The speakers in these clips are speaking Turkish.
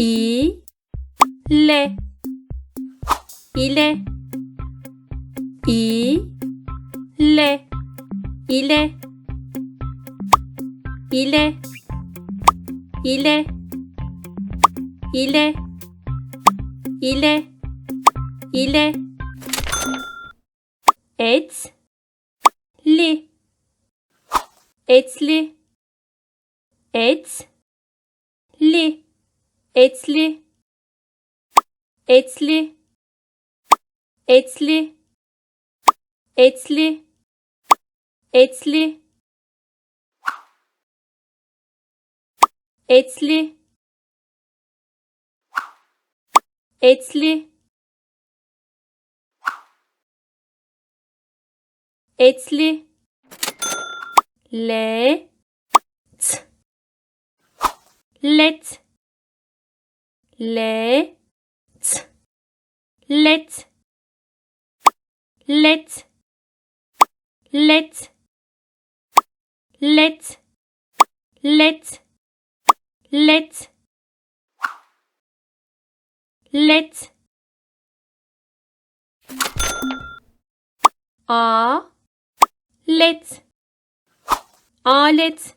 i le ile. İle. İle. İle. İle. İle. İle. Et li etli. et li etli. Etli. Etli. Etli. Etli. Etli. Etli. Etli. Le t let le t let. Let. Let. Let. Let. Let. Let. A. Let. Alet.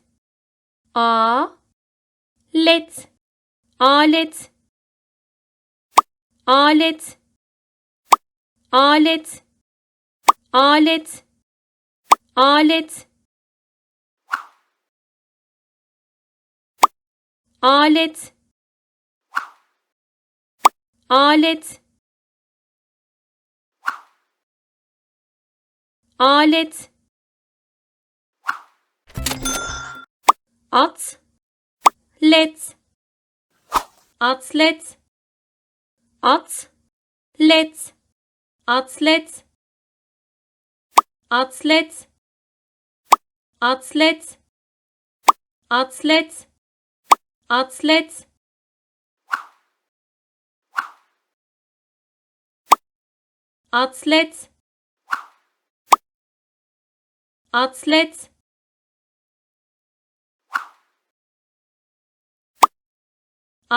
A. Let. Alet alet. Alet. Alet. Alet. Alet. Alet. Alet. At let atlet Ած լեց Ածլեց Ածլեց Ածլեց Ածլեց Ածլեց Ածլեց Ածլեց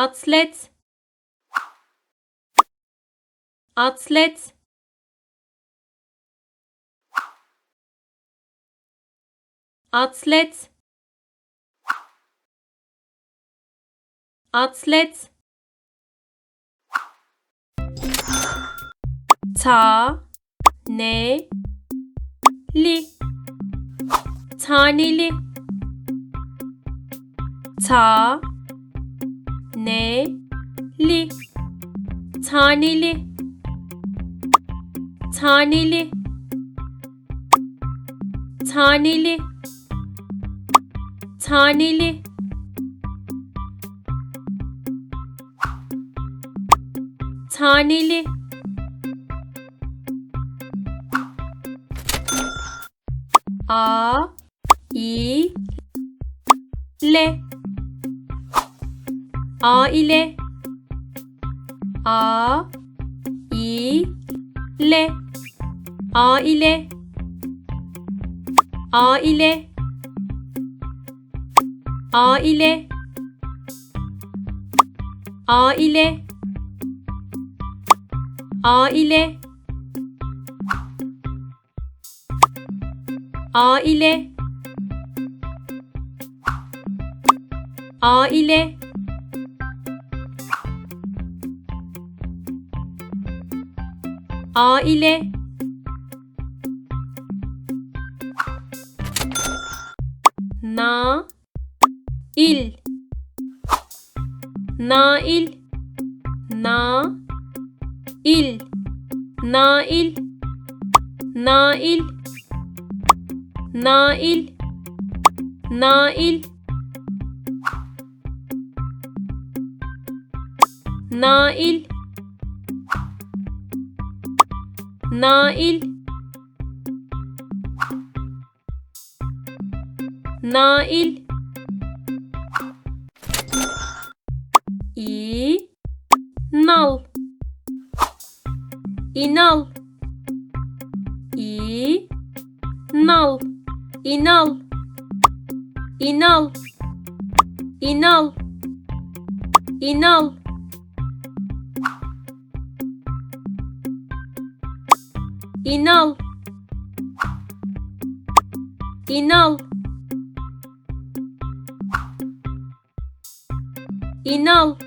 Ածլեց atlet. Atlet. Atlet. Ta. Ne. Li. Taneli. Ta. Ne. Li. Taneli taneli. Taneli. Taneli. Taneli. A i le aile a i le aile. Aile. Aile. Aile. Aile. Aile. Aile. Aile il nail na il nail nail nail nail nail nail nail i nal inal i nal inal inal inal inal İnal. İnal. İnal.